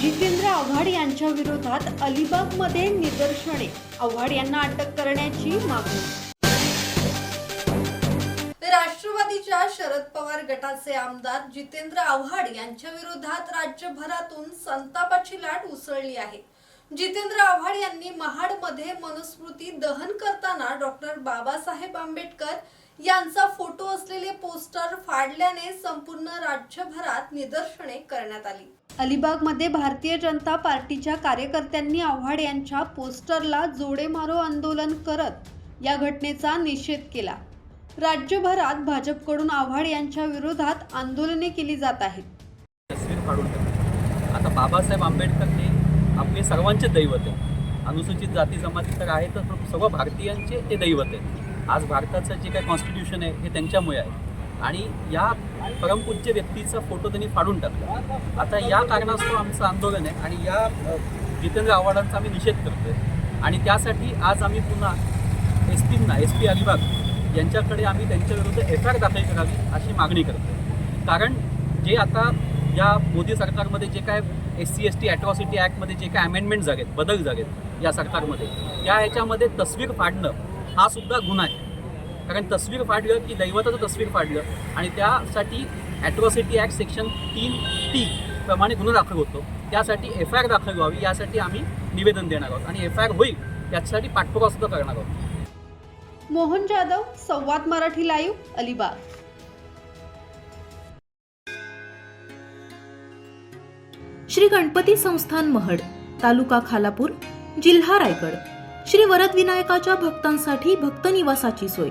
जितेंद्र आव्हाड यांच्या विरोधात अलिबागमध्ये निदर्शने. आव्हाड यांना अटक करण्याची मागणी. राष्ट्रवादीच्या शरद पवार गटाचे आमदार जितेंद्र आव्हाड यांच्या विरोधात राज्यभरातून संतापाची लाट उसळली आहे. जितेंद्र आव्हाड यांनी महाडमध्ये मनुस्मृती दहन करताना डॉक्टर बाबासाहेब आंबेडकर यांचा फोटो असलेले पोस्टर फाडल्याने संपूर्ण राज्यभरात निदर्शने करण्यात आली. अलिबागमध्ये भारतीय जनता पार्टीच्या कार्यकर्त्यांनी आव्हाड यांच्या पोस्टरला जोडे मारो आंदोलन करत या घटनेचा निषेध केला. राज्यभरात भाजपकडून आव्हाड यांच्या विरोधात आंदोलने केली जात आहेत. तस्वीर टाकली. आता बाबासाहेब आंबेडकर हे आपले सर्वांचे दैवत आहे अनुसूचित जाती जमाती तर आहेतच पण सर्व भारतीयांचे ते दैवत आहे आज भारताचं जे काही कॉन्स्टिट्यूशन आहे हे त्यांच्यामुळे आहे. आणि या परमपूज्य व्यक्तीचा फोटो त्यांनी फाडून टाकला. आता या कारणास्तव आमचं आंदोलन आहे आणि या जितेंद्र आव्हाडांचा आम्ही निषेध करतोय. आणि त्यासाठी आज आम्ही पुन्हा एस पींना एस पी अलिबाग यांच्याकडे आम्ही त्यांच्याविरुद्ध एफ आय आर दाखल करावी अशी मागणी करतो कारण जे आता या मोदी सरकारमध्ये जे काय S C S T atrocity ॲक्टमध्ये जे काय अमेंडमेंट झालेत बदल जागेत या सरकारमध्ये त्या ह्याच्यामध्ये तस्वीर फाडणं हा सुद्धा गुन्हा आहे. कारण तस्वीर फाडलं की दैवताचं तस्वीर फाडलं आणि त्यासाठी ॲट्रॉसिटी ॲक्ट सेक्शन तीन टी प्रमाणे गुन्हा दाखल होतो. त्यासाठी एफ आय आर दाखल व्हावी यासाठी आम्ही निवेदन देणार आहोत. आणि एफ आय आर होईल याच्यासाठी पाठपुरावा सुद्धा करणार आहोत. मोहन जाधव संवाद मराठी लाईव्ह अलिबाग. श्री गणपती संस्थान महड तालुका खालापूर जिल्हा रायगड. श्री वरद विनायकाच्या भक्तांसाठी भक्त निवासाची सोय.